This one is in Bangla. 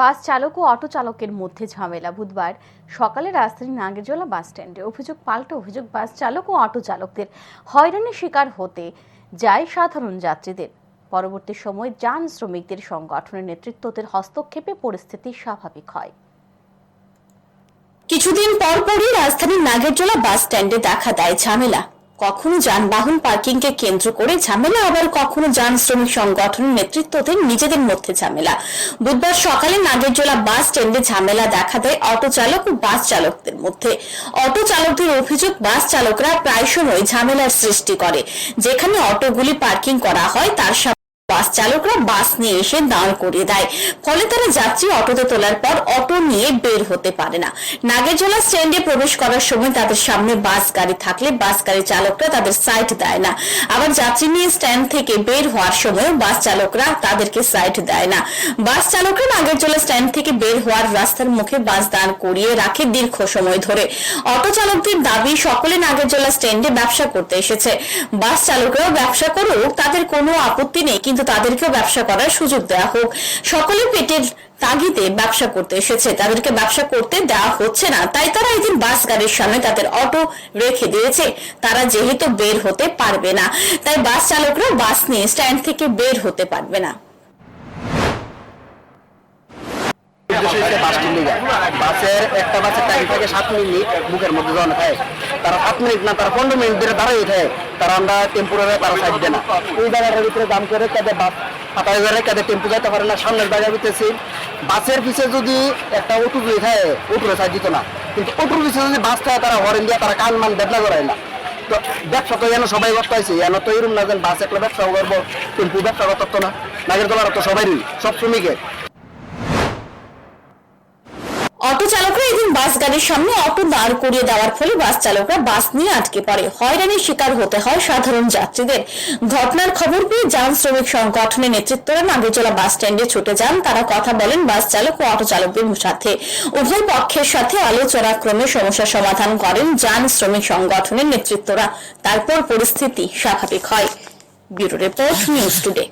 বাস চালক ও অটো চালকের মধ্যে ঝামেলা। বুধবার সকালে রাজধানীর নাগেরজোলা বাস স্ট্যান্ডে অভিযোগ, পাল্টা অভিযোগ, বাস চালক ও অটো চালকদের হয়রানির শিকার হতে যায় সাধারণ যাত্রীদের। পরবর্তী সময় যান শ্রমিকদের সংগঠনের নেতৃত্বদের হস্তক্ষেপে পরিস্থিতি স্বাভাবিক হয়। কিছুদিন পর পরই রাজধানীর নাগেরজোলা বাস স্ট্যান্ডে দেখা দেয় ঝামেলা। কখনো যানবাহন পার্কিং কে কেন্দ্র করে ঝামেলা, আবার কখনো যান শ্রমিক সংগঠনের নেতৃত্বদের নিজেদের মধ্যে ঝামেলা। বুধবার সকালে নাগেরজোলা বাস স্ট্যান্ডে ঝামেলা দেখা দেয় অটো চালক ও বাস চালকদের মধ্যে। অটো চালকদের অভিযোগ, বাস চালকরা প্রায় সময় ঝামেলার সৃষ্টি করে। যেখানে অটোগুলি পার্কিং করা হয়, তার সামনে চালকরা বাস নিয়ে এসে দাঁড় করিয়ে দেয়। ফলে তারা যাত্রী অটোতে তোলার পর অটো নিয়ে বের হতে পারে না। নাগেরজোলা স্ট্যান্ডে প্রবেশ করার সময় তাদের সামনে বাস গাড়ি থাকলে বাস গাড়ি চালকরা তাদের সাইড দেয় না। আবার যাত্রী নিয়ে স্ট্যান্ড থেকে বের হওয়ার সময় বাস চালকরা তাদেরকে সাইড দেয় না। বাস চালকরা নাগেরজোলা স্ট্যান্ড থেকে বের হওয়ার রাস্তার মুখে বাস দাঁড় করিয়ে রাখে দীর্ঘ সময় ধরে। অটো চালকদের দাবি, সকলে নাগেরজোলা স্ট্যান্ডে ব্যবসা করতে এসেছে। বাস চালকরাও ব্যবসা করুক তাদের কোনো আপত্তি নেই, কিন্তু তাদেরকেও ব্যবসা করার সুযোগ দেওয়া হোক। সকলে পেটের তাগিদে ব্যবসা করতে এসেছে। তাদেরকে ব্যবসা করতে দেওয়া হচ্ছে না। তাই তারা এদিন বাস গাড়ির সামনে তাদের অটো রেখে দিয়েছে। তারা যেহেতু বের হতে পারবে না। তাই বাস চালকরা বাস নিয়ে স্ট্যান্ড থেকে বের হতে পারবে না। হচ্ছে বাস স্ট্যান্ডে বাসের একটা বাসের টাইম থাকে সাত মিনিট, বুকের মধ্যে জমা থাকে তারা সাত মিনিট না, তারা পনেরো মিনিট ধরে দাঁড়াই থাকে তারা আমরা টেম্পোরারি তারা সাইড না। এই জায়গাটার ভিতরে দাম করে কাদের বাস হাতায় ধরে কাদের টেম্পো যাইতে পারে না। সামনের জায়গার ভিতরে বাসের পিছে যদি একটা অটো দিয়ে থাকে, অটোরে সাইড দিত না। কিন্তু অটোর পিছে যদি বাস থাকে, তারা হরেন দিয়ে তারা কান মান বেদনা করায় না। তো ব্যবসা তো যেন সবাই করতে হয়েছে যেন তো এরকম না যেন বাস একটা ব্যবসা করব, টেম্পু ব্যবসা করতো না। নাগের তোলার তো সবারই সব শ্রমিকের। অটো চালকরা এদিন বাস গাড়ির সামনে অটো দাঁড় করিয়ে দেওয়ার ফলে বাস চালকরা বাস নিয়ে আটকে পড়ে। হয়রানির শিকার হতে হয় সাধারণ যাত্রীদের। ঘটনার খবর পেয়ে যান শ্রমিক সংগঠনের নেতৃত্বরা নাগরজোলা বাস স্ট্যান্ডে ছুটে যান। তারা কথা বলেন বাস চালক ও অটো চালকদের সাথে। উভয় পক্ষের সাথে আলোচনা ক্রমে সমস্যা সমাধান করেন যান শ্রমিক সংগঠনের নেতৃত্বরা। তারপর পরিস্থিতি স্বাভাবিক হয়। Bureau report news today.